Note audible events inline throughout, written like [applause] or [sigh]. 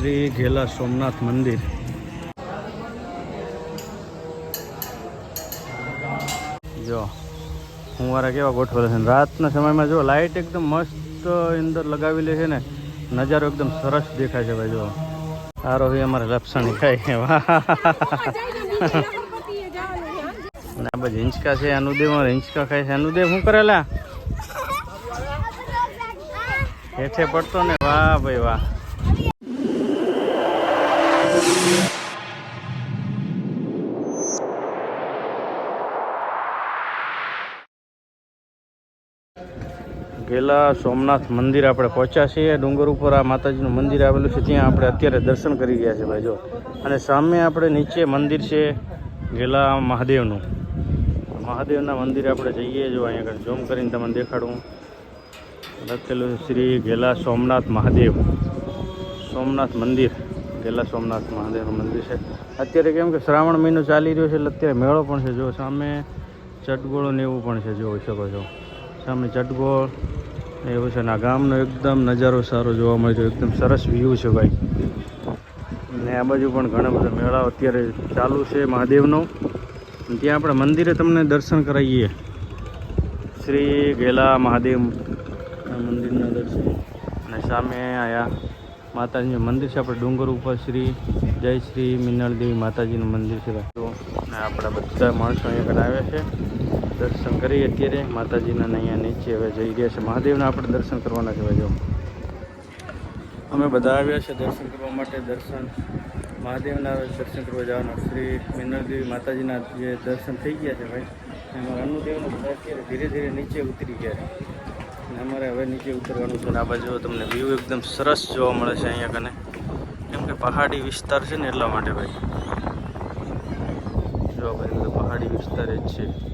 શ્રી ઘેલા સોમનાથ મંદિર. જો હું મારા કેવા ગોઠવેલા છે. ને રાતના સમયમાં જો લાઇટ એકદમ મસ્ત અંદર લગાવેલી છે ને નજારો એકદમ સરસ દેખાય છે ભાઈ જો. સારો રોહી અમારે લપસણી ખાય વાહ અને [laughs] બધા હિંચકા છે અનુદેવ હિંચકા ખાય છે. અનુદેવ શું કરેલા? [laughs] હેઠે પડતો ને? વાહ ભાઈ વાહ. ગેલા સોમનાથ મંદિર આપણે પહોંચ્યા છીએ. ડુંગર ઉપર આ માતાજીનું મંદિર આવેલું છે. ત્યાં આપણે અત્યારે દર્શન કરી રહ્યા છીએ ભાઈ જો અને સામે આપણે નીચે મંદિર છે ગેલા મહાદેવનું. મહાદેવના મંદિરે આપણે જઈએ, જો અહીંયા આગળ ઝૂમ કરીને તમને દેખાડું. લખેલું શ્રી ગેલા સોમનાથ મહાદેવ. સોમનાથ મંદિર. ગેલા સોમનાથ મહાદેવનું મંદિર છે. અત્યારે કેમ કે શ્રાવણ મહિનો ચાલી રહ્યો છે એટલે અત્યારે મેળો પણ છે. જો સામે ચટગોળો ને એવું પણ છે જોઈ શકો છો. સામે ચટગોળ એવું છે ને આ ગામનો એકદમ નજારો સારો જોવા મળે છે એકદમ સરસ વ્યૂ છે ભાઈ. ને આ બાજુ પણ ઘણા બધા મેળાઓ અત્યારે ચાલુ છે મહાદેવનો. ત્યાં આપણે મંદિરે તમને દર્શન કરાવીએ. શ્રી ગેલા મહાદેવ મંદિરના દર્શન. અને સામે આયા માતાજીનું મંદિર છે. આપણે ડુંગર ઉપર શ્રી જય શ્રી મિનળદેવી માતાજીનું મંદિર છે. આપણા બધા માણસો અહીંયા આગળ આવ્યા છે. દર્શન કરીએ અત્યારે. માતાજીના અહીંયા નીચે હવે જઈ રહ્યા છે. મહાદેવના આપણે દર્શન કરવાના છે જો. અમે બધા આવ્યા છે દર્શન કરવા માટે. દર્શન મહાદેવના દર્શન કરવા જવાના. શ્રી મિનરદેવી માતાજીના જે દર્શન થઈ ગયા છે ભાઈ, એમાં અનુદેવનું બધા અત્યારે ધીરે ધીરે નીચે ઉતરી ગયા છે. અને અમારે હવે નીચે ઉતરવાનું છે. આ બાજુ તમને વ્યૂ એકદમ સરસ જોવા મળે છે અહીંયા કને. કેમ કે પહાડી વિસ્તાર છે ને એટલા માટે ભાઈ. જો ભાઈ પહાડી વિસ્તાર જ છે.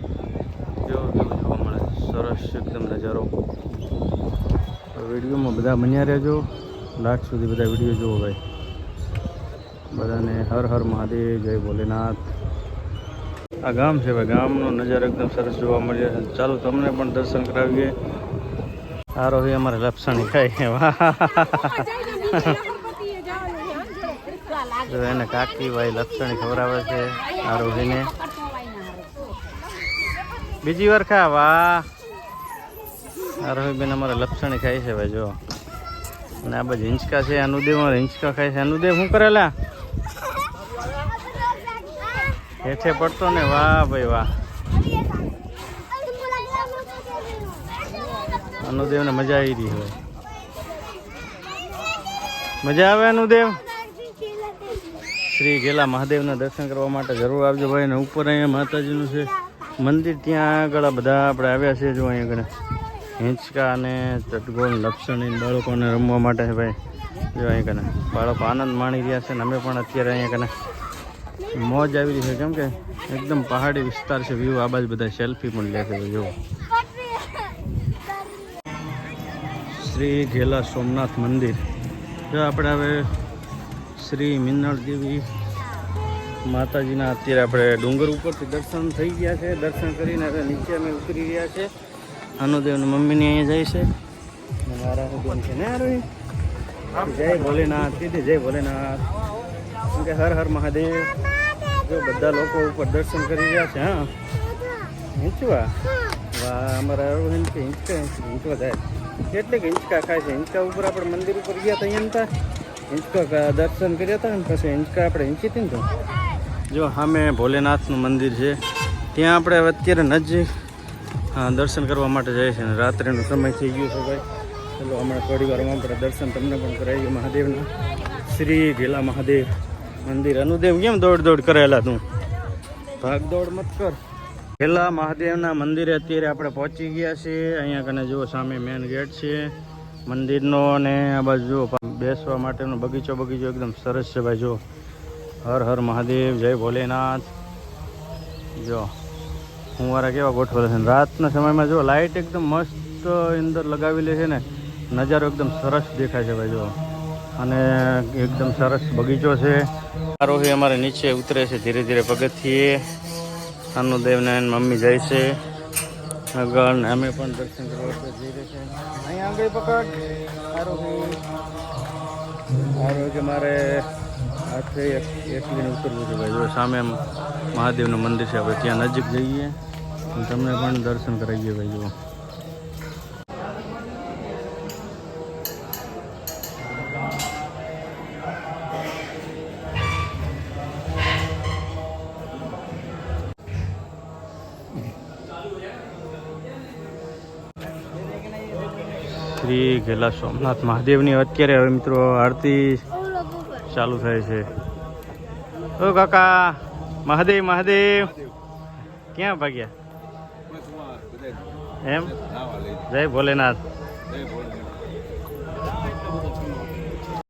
કેવો વ્યૂ જોવા મળે. સરસ એકદમ નજારો. વિડીયોમાં બધા બન્યા રહેજો. લાસ્ટ સુધી બધા વીડિયો જુઓ ભાઈ. બધાને હર હર મહાદેવ જય ભોલેનાથ. આ ગામ છે ભાઈ ગામનો નજારો એકદમ સરસ જોવા મળે છે. ચાલો તમને પણ દર્શન કરાવીએ. આ રોહી અમારે લપસણી ખાઈ વાહ એને કાકી ભાઈ લપસણી ખવડાવે છે આ રોહીને બીજી વાર ખા, વાહ. આ રોહી બેન અમારે લપસણી ખાય છે, ભાઈ, જો. અને આ બાજુ હિંચકા છે, અનુદેવ હિંચકા ખાય છે. અનુદેવ, શું કરેલા? હેઠે પડતો ને, વાહ, ભાઈ, વાહ. અનુદેવને મજા આવી રહી હોય. મજા આવે, અનુદેવ? શ્રી ગેલા મહાદેવના દર્શન કરવા માટે જરૂર આવજો, ભાઈ ને ઉપર અહીંયા માતાજીનું છે. મંદિર ત્યાં આગળ બધા આપણે આવ્યા છે જો અહીંયા આગળ. હિંચકા અને ચટગોળ લપસણી બાળકોને રમવા માટે છે ભાઈ. જો અહીંયા કને બાળકો આનંદ માણી રહ્યા છે ને અમે પણ અત્યારે અહીંયા કને મોજ આવી રહી છે, કેમ કે એકદમ પહાડી વિસ્તાર છે વ્યૂ આ બાજુ બધા સેલ્ફી પણ લે છે જો શ્રી ઘેલા સોમનાથ મંદિર. જો આપણે હવે શ્રી મિનળ દેવી માતાજીના અત્યારે આપણે ડુંગર ઉપરથી દર્શન થઈ ગયા છે. દર્શન કરીને હવે નીચે અમે ઉતરી રહ્યા છે. અનુદેવની મમ્મીની અહીંયા જાય છે. મારા ભગવાન છે ને રોહિત જય ભોલેનાથ, કીધી જય ભોલેનાથ. કે હર હર મહાદેવ. જો બધા લોકો ઉપર દર્શન કરી રહ્યા છે, હા. હિંચવા? વાહ, અમારા રોહિત કે હિંચકા હિંચવા જાય કેટલીક હિંચકા ખાય છે. હિંચકા ઉપર આપણે મંદિર ઉપર ગયા હતા અહીંયા હિંચકા દર્શન કર્યા હતા ને પછી હિંચકા આપણે હિંચી હતી ને જો, સામે ભોલેનાથનું મંદિર છે. ત્યાં આપણે અત્યારે નજીક દર્શન કરવા માટે જઈએ છીએ. રાત્રિનો સમય થઈ ગયો છે ભાઈ. ચલો, હમણાં થોડી વારમાં આપણે દર્શન તમને પણ કરાવીએ મહાદેવના. શ્રી ગેલા મહાદેવ મંદિર. અનુદેવ કેમ દોડ દોડ કરેલા તું? ભાગ દોડ મત કર. ગેલા મહાદેવના મંદિરે અત્યારે આપણે પહોંચી ગયા છીએ. અહીંયા કને જુઓ, સામે મેન ગેટ છે. મંદિરનો અને આ બાજુ જુઓ, બેસવા માટેનો બગીચો બગીચો એકદમ સરસ છે ભાઈ જો હર હર મહાદેવ, જય ભોલેનાથ. જો, ફુવારા કેવા ગોઠવેલા છે રાતના સમયમાં જો લાઇટ એકદમ મસ્ત અંદર લગાવેલી છે ને, નજારો એકદમ સરસ દેખાય છે ભાઈ જો. અને એકદમ સરસ બગીચો છે. આરોહી અમારે નીચે ઉતરે છે ધીરે ધીરે પગથિયે. અનુદેવને મમ્મી જાય છે. આગળ અમે પણ દર્શન કરવા જઈ રહ્યા છે. અહીંયા આગળ પકડ. આરોહી. આરોહી મારે આઠે એક સામે મહાદેવનું મંદિર છે આપણે ત્યાં નજીક જઈએ. તમને પણ દર્શન કરાવીએ ભાઈ જો શ્રી ઘેલા સોમનાથ મહાદેવની અત્યારે હવે મિત્રો આરતી ચાલુ થાય છે. ઓ કાકા મહાદેવ મહાદેવ. ક્યાં ભાગ્યા? એમ? જય ભોલેનાથ.